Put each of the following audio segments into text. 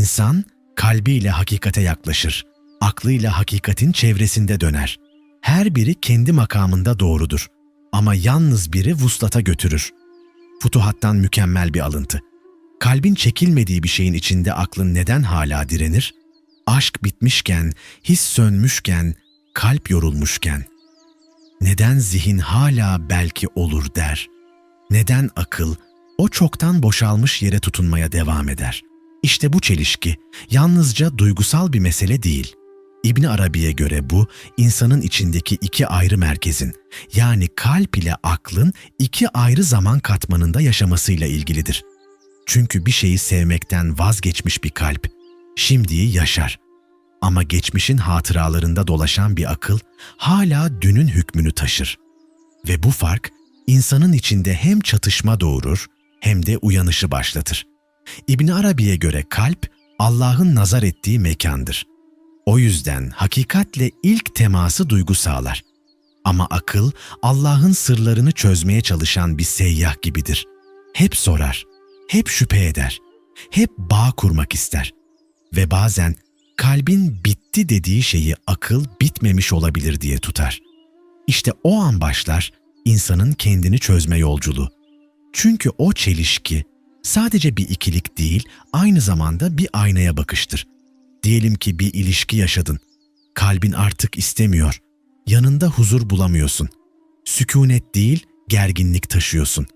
İnsan kalbiyle hakikate yaklaşır, aklıyla hakikatin çevresinde döner. Her biri kendi makamında doğrudur ama yalnız biri vuslata götürür. Futuhattan mükemmel bir alıntı. Kalbin çekilmediği bir şeyin içinde aklın neden hala direnir? Aşk bitmişken, his sönmüşken, kalp yorulmuşken. Neden zihin hala belki olur der? Neden akıl o çoktan boşalmış yere tutunmaya devam eder? İşte bu çelişki yalnızca duygusal bir mesele değil. İbni Arabi'ye göre bu insanın içindeki iki ayrı merkezin yani kalp ile aklın iki ayrı zaman katmanında yaşamasıyla ilgilidir. Çünkü bir şeyi sevmekten vazgeçmiş bir kalp şimdiyi yaşar. Ama geçmişin hatıralarında dolaşan bir akıl hala dünün hükmünü taşır. Ve bu fark insanın içinde hem çatışma doğurur hem de uyanışı başlatır. İbn Arabi'ye göre kalp Allah'ın nazar ettiği mekandır. O yüzden hakikatle ilk teması duygu sağlar. Ama akıl Allah'ın sırlarını çözmeye çalışan bir seyyah gibidir. Hep sorar, hep şüphe eder, hep bağ kurmak ister. Ve bazen kalbin bitti dediği şeyi akıl bitmemiş olabilir diye tutar. İşte o an başlar insanın kendini çözme yolculuğu. Çünkü o çelişki sadece bir ikilik değil, aynı zamanda bir aynaya bakıştır. Diyelim ki bir ilişki yaşadın. Kalbin artık istemiyor. Yanında huzur bulamıyorsun. Sükunet değil, gerginlik taşıyorsun.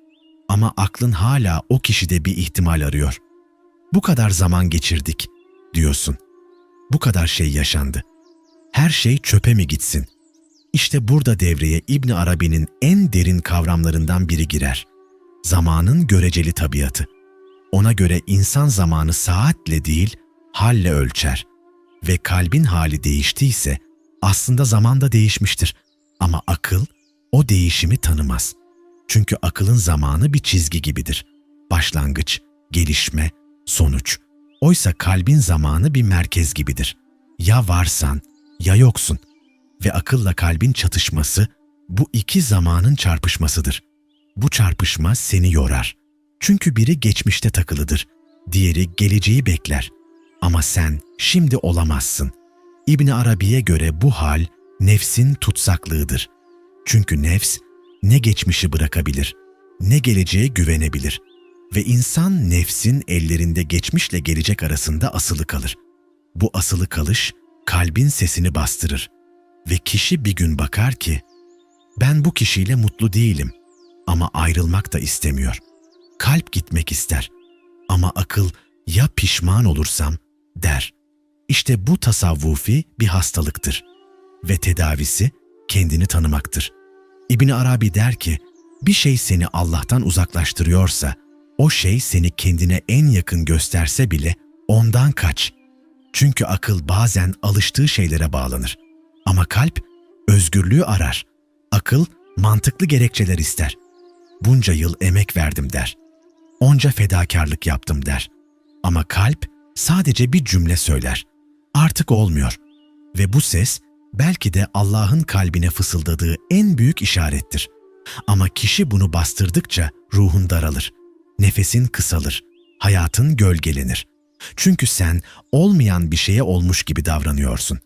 Ama aklın hala o kişide bir ihtimal arıyor. Bu kadar zaman geçirdik diyorsun. Bu kadar şey yaşandı. Her şey çöpe mi gitsin? İşte burada devreye İbn Arabi'nin en derin kavramlarından biri girer. Zamanın göreceli tabiatı. Ona göre insan zamanı saatle değil, halle ölçer ve kalbin hali değiştiyse aslında zaman da değişmiştir. Ama akıl o değişimi tanımaz. Çünkü akılın zamanı bir çizgi gibidir. Başlangıç, gelişme, sonuç. Oysa kalbin zamanı bir merkez gibidir. Ya varsan ya yoksun. Ve akılla kalbin çatışması bu iki zamanın çarpışmasıdır. Bu çarpışma seni yorar. Çünkü biri geçmişte takılıdır, diğeri geleceği bekler. Ama sen şimdi olamazsın. İbn Arabi'ye göre bu hal nefsin tutsaklığıdır. Çünkü nefs ne geçmişi bırakabilir, ne geleceğe güvenebilir ve insan nefsin ellerinde geçmişle gelecek arasında asılı kalır. Bu asılı kalış kalbin sesini bastırır ve kişi bir gün bakar ki ben bu kişiyle mutlu değilim ama ayrılmak da istemiyor. Kalp gitmek ister ama akıl ya pişman olursam der. İşte bu tasavvufi bir hastalıktır ve tedavisi kendini tanımaktır. İbn Arabi der ki, bir şey seni Allah'tan uzaklaştırıyorsa, o şey seni kendine en yakın gösterse bile ondan kaç. Çünkü akıl bazen alıştığı şeylere bağlanır. Ama kalp özgürlüğü arar. Akıl mantıklı gerekçeler ister. Bunca yıl emek verdim der. Onca fedakarlık yaptım der. Ama kalp sadece bir cümle söyler. Artık olmuyor. Ve bu ses belki de Allah'ın kalbine fısıldadığı en büyük işarettir. Ama kişi bunu bastırdıkça ruhun daralır, nefesin kısalır, hayatın gölgelenir. Çünkü sen olmayan bir şeye olmuş gibi davranıyorsun.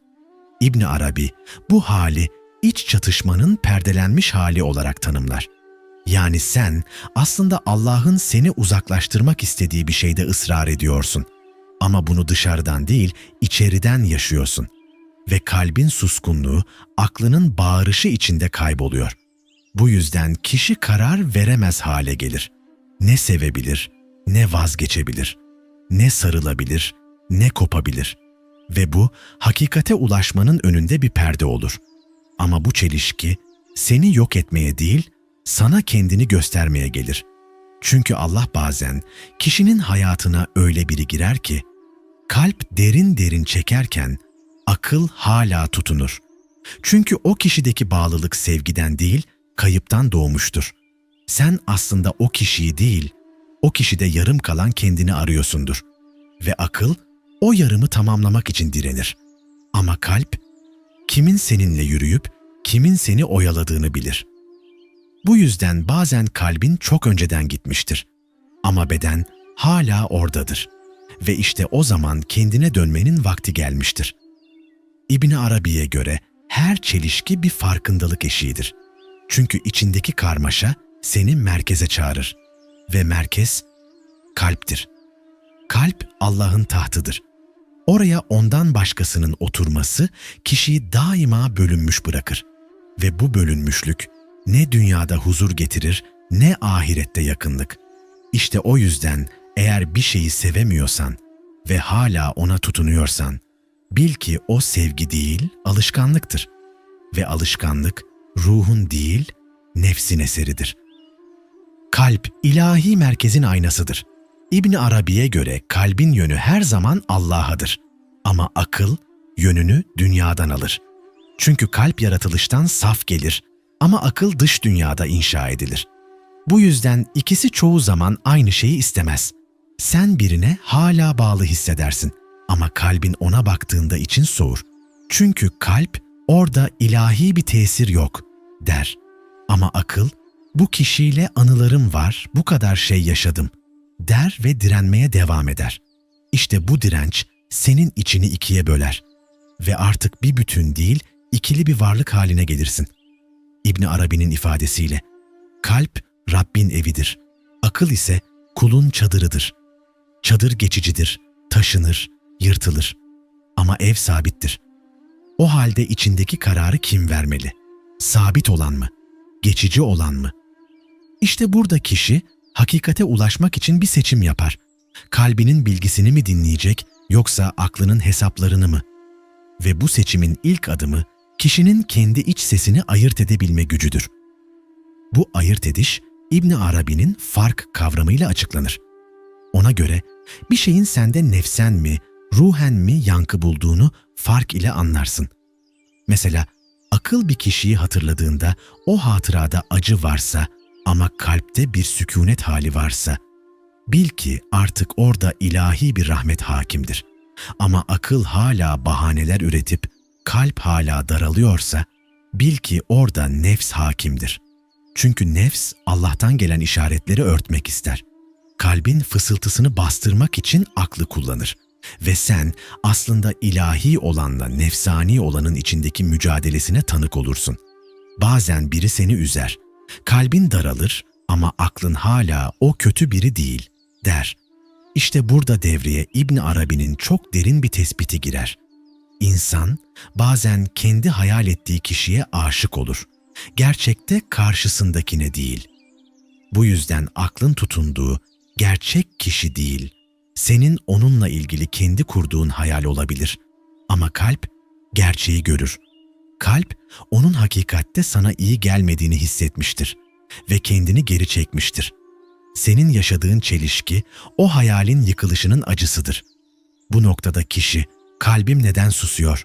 İbni Arabi bu hali iç çatışmanın perdelenmiş hali olarak tanımlar. Yani sen aslında Allah'ın seni uzaklaştırmak istediği bir şeyde ısrar ediyorsun. Ama bunu dışarıdan değil, içeriden yaşıyorsun. Ve kalbin suskunluğu, aklının bağırışı içinde kayboluyor. Bu yüzden kişi karar veremez hale gelir. Ne sevebilir, ne vazgeçebilir, ne sarılabilir, ne kopabilir. Ve bu hakikate ulaşmanın önünde bir perde olur. Ama bu çelişki seni yok etmeye değil, sana kendini göstermeye gelir. Çünkü Allah bazen kişinin hayatına öyle biri girer ki, kalp derin derin çekerken akıl hala tutunur. Çünkü o kişideki bağlılık sevgiden değil, kayıptan doğmuştur. Sen aslında o kişiyi değil, o kişide yarım kalan kendini arıyorsundur. Ve akıl o yarımı tamamlamak için direnir. Ama kalp, kimin seninle yürüyüp kimin seni oyaladığını bilir. Bu yüzden bazen kalbin çok önceden gitmiştir. Ama beden hala oradadır. ve işte o zaman kendine dönmenin vakti gelmiştir. İbni Arabi'ye göre her çelişki bir farkındalık eşiğidir. Çünkü içindeki karmaşa seni merkeze çağırır ve merkez kalptir. Kalp Allah'ın tahtıdır. Oraya ondan başkasının oturması kişiyi daima bölünmüş bırakır ve bu bölünmüşlük ne dünyada huzur getirir ne ahirette yakınlık. İşte o yüzden eğer bir şeyi sevemiyorsan ve hala ona tutunuyorsan, bil ki o sevgi değil, alışkanlıktır. Ve alışkanlık ruhun değil, nefsin eseridir. Kalp ilahi merkezin aynasıdır. İbn Arabi'ye göre kalbin yönü her zaman Allah'adır. Ama akıl yönünü dünyadan alır. Çünkü kalp yaratılıştan saf gelir ama akıl dış dünyada inşa edilir. Bu yüzden ikisi çoğu zaman aynı şeyi istemez. Sen birine hala bağlı hissedersin ama kalbin ona baktığında için soğur. Çünkü kalp orada ilahi bir tesir yok der. Ama akıl bu kişiyle anılarım var, bu kadar şey yaşadım der ve direnmeye devam eder. İşte bu direnç senin içini ikiye böler ve artık bir bütün değil, ikili bir varlık haline gelirsin. İbni Arabi'nin ifadesiyle, kalp Rabbin evidir, akıl ise kulun çadırıdır. Çadır geçicidir, taşınır, yırtılır ama ev sabittir. O halde içindeki kararı kim vermeli? Sabit olan mı? Geçici olan mı? İşte burada kişi hakikate ulaşmak için bir seçim yapar. Kalbinin bilgisini mi dinleyecek yoksa aklının hesaplarını mı? Ve bu seçimin ilk adımı kişinin kendi iç sesini ayırt edebilme gücüdür. Bu ayırt ediş İbni Arabi'nin fark kavramıyla açıklanır. Ona göre bir şeyin sende nefsen mi, ruhen mi yankı bulduğunu fark ile anlarsın. Mesela akıl bir kişiyi hatırladığında o hatırada acı varsa ama kalpte bir sükunet hali varsa, bil ki artık orada ilahi bir rahmet hakimdir. Ama akıl hala bahaneler üretip kalp hala daralıyorsa, bil ki orada nefs hakimdir. Çünkü nefs Allah'tan gelen işaretleri örtmek ister. Kalbin fısıltısını bastırmak için aklı kullanır. Ve sen aslında ilahi olanla nefsani olanın içindeki mücadelesine tanık olursun. Bazen biri seni üzer, Kalbin daralır ama aklın hala o kötü biri değil, der. İşte burada devreye İbn Arabi'nin çok derin bir tespiti girer. İnsan bazen kendi hayal ettiği kişiye aşık olur. Gerçekte karşısındakine değil. Bu yüzden aklın tutunduğu gerçek kişi değil, senin onunla ilgili kendi kurduğun hayal olabilir. Ama kalp gerçeği görür Kalp, onun hakikatte sana iyi gelmediğini hissetmiştir ve kendini geri çekmiştir. Senin yaşadığın çelişki, o hayalin yıkılışının acısıdır. Bu noktada kişi, kalbim neden susuyor?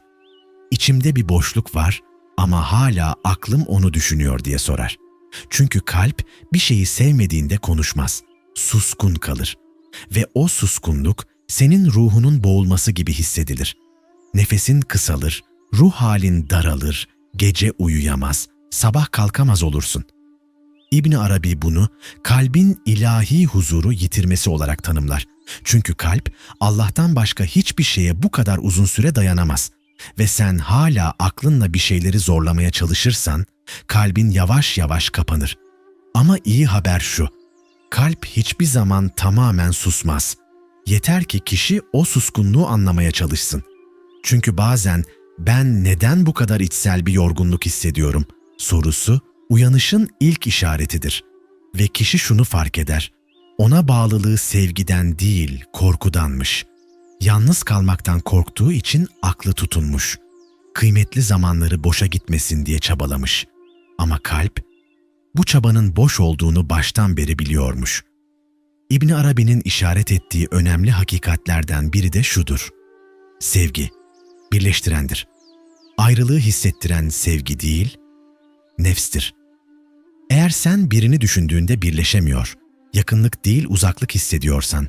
İçimde bir boşluk var ama hala aklım onu düşünüyor diye sorar. Çünkü kalp bir şeyi sevmediğinde konuşmaz, suskun kalır. Ve o suskunluk senin ruhunun boğulması gibi hissedilir. Nefesin kısalır, ruh halin daralır, gece uyuyamaz, sabah kalkamaz olursun. İbni Arabi bunu kalbin ilahi huzuru yitirmesi olarak tanımlar. Çünkü kalp Allah'tan başka hiçbir şeye bu kadar uzun süre dayanamaz. Ve sen hala aklınla bir şeyleri zorlamaya çalışırsan kalbin yavaş yavaş kapanır. Ama iyi haber şu, kalp hiçbir zaman tamamen susmaz. Yeter ki kişi o suskunluğu anlamaya çalışsın. Çünkü bazen ben neden bu kadar içsel bir yorgunluk hissediyorum sorusu uyanışın ilk işaretidir. Ve kişi şunu fark eder. Ona bağlılığı sevgiden değil, korkudanmış. Yalnız kalmaktan korktuğu için aklı tutunmuş. Kıymetli zamanları boşa gitmesin diye çabalamış. Ama kalp bu çabanın boş olduğunu baştan beri biliyormuş. İbn Arabi'nin işaret ettiği önemli hakikatlerden biri de şudur. Sevgi birleştirendir. Ayrılığı hissettiren sevgi değil, nefstir. Eğer sen birini düşündüğünde birleşemiyor, yakınlık değil uzaklık hissediyorsan,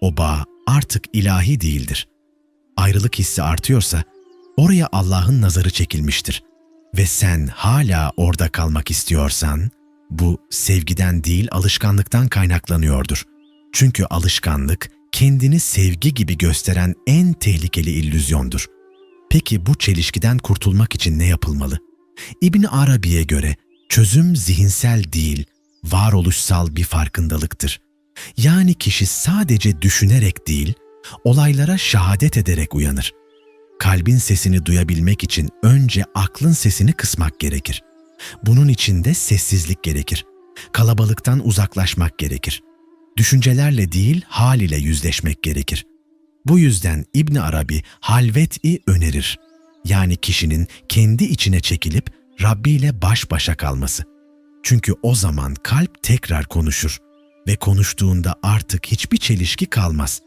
o bağ artık ilahi değildir. Ayrılık hissi artıyorsa, oraya Allah'ın nazarı çekilmiştir. Ve sen hala orada kalmak istiyorsan, bu sevgiden değil alışkanlıktan kaynaklanıyordur. Çünkü alışkanlık kendini sevgi gibi gösteren en tehlikeli illüzyondur. Peki bu çelişkiden kurtulmak için ne yapılmalı? İbn Arabi'ye göre çözüm zihinsel değil, varoluşsal bir farkındalıktır. Yani kişi sadece düşünerek değil, olaylara şahadet ederek uyanır. Kalbin sesini duyabilmek için önce aklın sesini kısmak gerekir. Bunun için de sessizlik gerekir. Kalabalıktan uzaklaşmak gerekir. Düşüncelerle değil, hal ile yüzleşmek gerekir. Bu yüzden İbn Arabi halvet-i önerir. Yani kişinin kendi içine çekilip Rabbi ile baş başa kalması. Çünkü o zaman kalp tekrar konuşur ve konuştuğunda artık hiçbir çelişki kalmaz.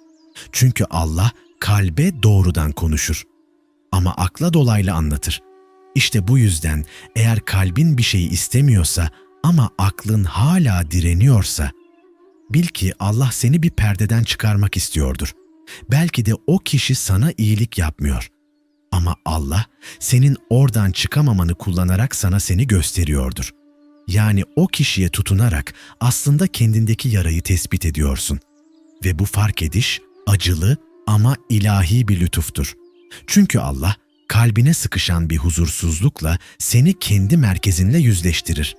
Çünkü Allah kalbe doğrudan konuşur ama akla dolaylı anlatır. İşte bu yüzden eğer kalbin bir şeyi istemiyorsa ama aklın hala direniyorsa, bil ki Allah seni bir perdeden çıkarmak istiyordur. Belki de o kişi sana iyilik yapmıyor. Ama Allah senin oradan çıkamamanı kullanarak sana seni gösteriyordur. Yani o kişiye tutunarak aslında kendindeki yarayı tespit ediyorsun. Ve bu fark ediş acılı ama ilahi bir lütuftur. Çünkü Allah kalbine sıkışan bir huzursuzlukla seni kendi merkezinle yüzleştirir.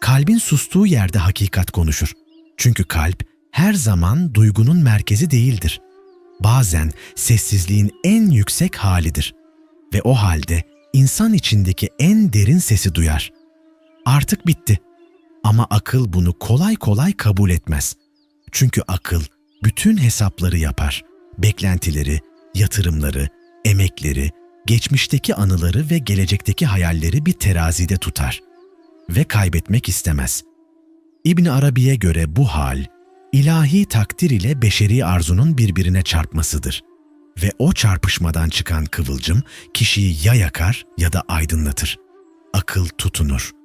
Kalbin sustuğu yerde hakikat konuşur. Çünkü kalp her zaman duygunun merkezi değildir. Bazen sessizliğin en yüksek halidir ve o halde insan içindeki en derin sesi duyar. Artık bitti. Ama akıl bunu kolay kolay kabul etmez. Çünkü akıl bütün hesapları yapar. Beklentileri, yatırımları, emekleri, geçmişteki anıları ve gelecekteki hayalleri bir terazide tutar ve kaybetmek istemez. İbn Arabi'ye göre bu hal ilahi takdir ile beşeri arzunun birbirine çarpmasıdır ve o çarpışmadan çıkan kıvılcım kişiyi ya yakar ya da aydınlatır. Akıl tutunur.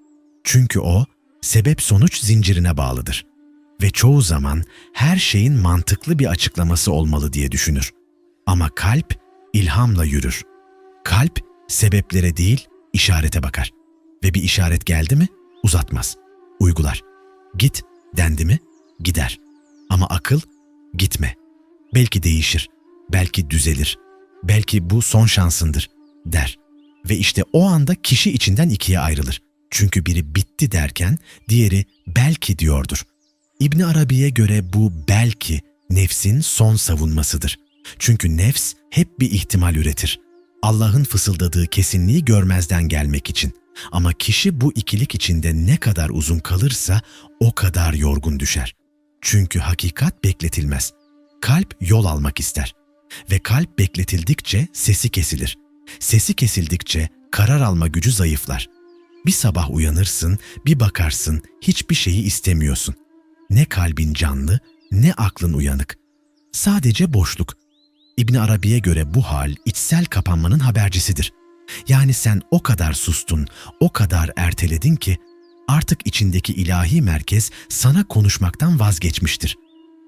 Çünkü o sebep sonuç zincirine bağlıdır ve çoğu zaman her şeyin mantıklı bir açıklaması olmalı diye düşünür. Ama kalp ilhamla yürür. Kalp sebeplere değil işarete bakar ve bir işaret geldi mi uzatmaz, uygular. Git dendi mi gider. Ama akıl gitme. Belki değişir, belki düzelir, belki bu son şansındır der. Ve işte o anda kişi içinden ikiye ayrılır. Çünkü biri bitti derken diğeri belki diyordur. İbn Arabi'ye göre bu belki nefsin son savunmasıdır. Çünkü nefs hep bir ihtimal üretir. Allah'ın fısıldadığı kesinliği görmezden gelmek için. Ama kişi bu ikilik içinde ne kadar uzun kalırsa o kadar yorgun düşer. Çünkü hakikat bekletilmez. Kalp yol almak ister. Ve kalp bekletildikçe sesi kesilir. Sesi kesildikçe karar alma gücü zayıflar. Bir sabah uyanırsın, bir bakarsın, hiçbir şeyi istemiyorsun. Ne kalbin canlı, ne aklın uyanık. Sadece boşluk. İbn Arabi'ye göre bu hal içsel kapanmanın habercisidir. Yani sen o kadar sustun, o kadar erteledin ki artık içindeki ilahi merkez sana konuşmaktan vazgeçmiştir.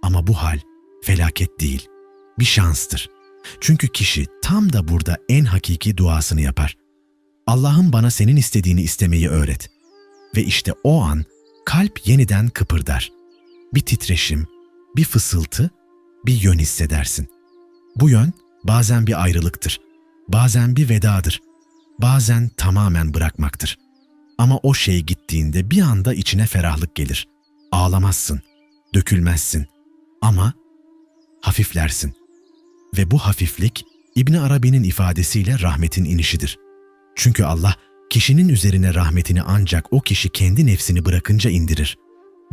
Ama bu hal felaket değil, bir şanstır. Çünkü kişi tam da burada en hakiki duasını yapar. Allah'ım bana senin istediğini istemeyi öğret. Ve işte o an kalp yeniden kıpırdar. Bir titreşim, bir fısıltı, bir yön hissedersin. Bu yön bazen bir ayrılıktır, bazen bir vedadır, bazen tamamen bırakmaktır. Ama o şey gittiğinde bir anda içine ferahlık gelir. Ağlamazsın, dökülmezsin ama hafiflersin. Ve bu hafiflik İbn Arabi'nin ifadesiyle rahmetin inişidir. Çünkü Allah kişinin üzerine rahmetini ancak o kişi kendi nefsini bırakınca indirir.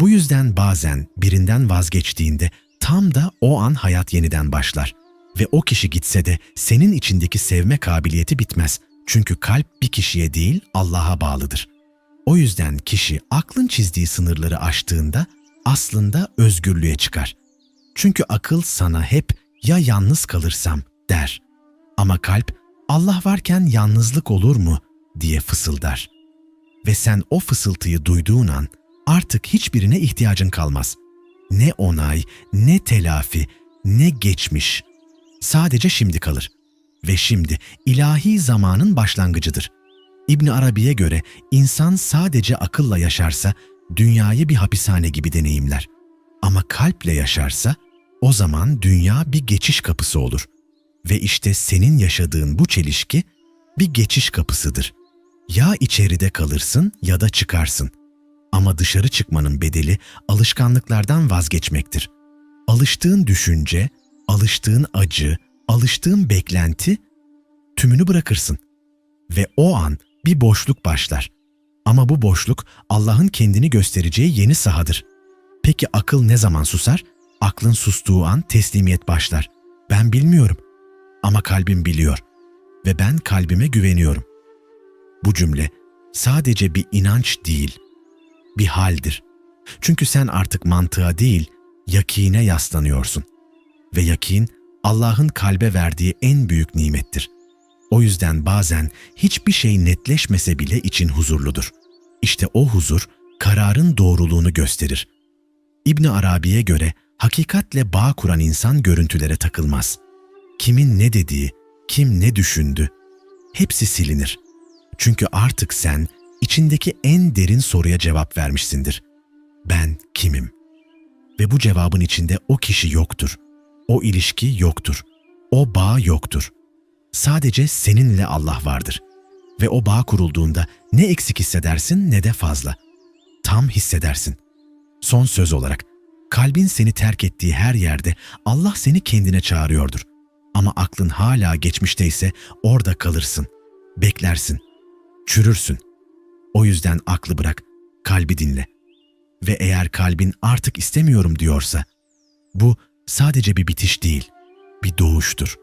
Bu yüzden bazen birinden vazgeçtiğinde tam da o an hayat yeniden başlar. Ve o kişi gitse de senin içindeki sevme kabiliyeti bitmez. Çünkü kalp bir kişiye değil Allah'a bağlıdır. O yüzden kişi aklın çizdiği sınırları aştığında aslında özgürlüğe çıkar. Çünkü akıl sana hep ya yalnız kalırsam der. Ama kalp Allah varken yalnızlık olur mu diye fısıldar. Ve sen o fısıltıyı duyduğun an artık hiçbirine ihtiyacın kalmaz. Ne onay, ne telafi, ne geçmiş. Sadece şimdi kalır. Ve şimdi ilahi zamanın başlangıcıdır. İbn Arabi'ye göre insan sadece akılla yaşarsa dünyayı bir hapishane gibi deneyimler. Ama kalple yaşarsa O zaman dünya bir geçiş kapısı olur. Ve işte senin yaşadığın bu çelişki bir geçiş kapısıdır. Ya içeride kalırsın ya da çıkarsın. Ama dışarı çıkmanın bedeli alışkanlıklardan vazgeçmektir. Alıştığın düşünce, alıştığın acı, alıştığın beklenti tümünü bırakırsın. Ve o an bir boşluk başlar. Ama bu boşluk Allah'ın kendini göstereceği yeni sahadır. Peki akıl ne zaman susar? Aklın sustuğu an teslimiyet başlar. Ben bilmiyorum ama kalbim biliyor ve ben kalbime güveniyorum. Bu cümle sadece bir inanç değil, bir haldir. Çünkü sen artık mantığa değil, yakine yaslanıyorsun. Ve yakin Allah'ın kalbe verdiği en büyük nimettir. O yüzden bazen hiçbir şey netleşmese bile için huzurludur. İşte o huzur kararın doğruluğunu gösterir. İbn Arabi'ye göre hakikatle bağ kuran insan görüntülere takılmaz. Kimin ne dediği, kim ne düşündü, hepsi silinir. Çünkü artık sen içindeki en derin soruya cevap vermişsindir. Ben kimim? Ve bu cevabın içinde o kişi yoktur. O ilişki yoktur. O bağ yoktur. Sadece seninle Allah vardır. Ve o bağ kurulduğunda ne eksik hissedersin ne de fazla. Tam hissedersin. Son söz olarak, kalbin seni terk ettiği her yerde Allah seni kendine çağırıyordur. Ama aklın hala geçmişteyse orada kalırsın, beklersin, çürürsün. O yüzden aklı bırak, kalbi dinle. Ve eğer kalbin artık istemiyorum diyorsa, bu sadece bir bitiş değil, bir doğuştur.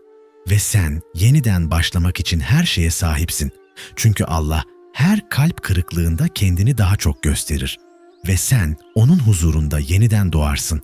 Ve sen yeniden başlamak için her şeye sahipsin. Çünkü Allah her kalp kırıklığında kendini daha çok gösterir. Ve sen onun huzurunda yeniden doğarsın.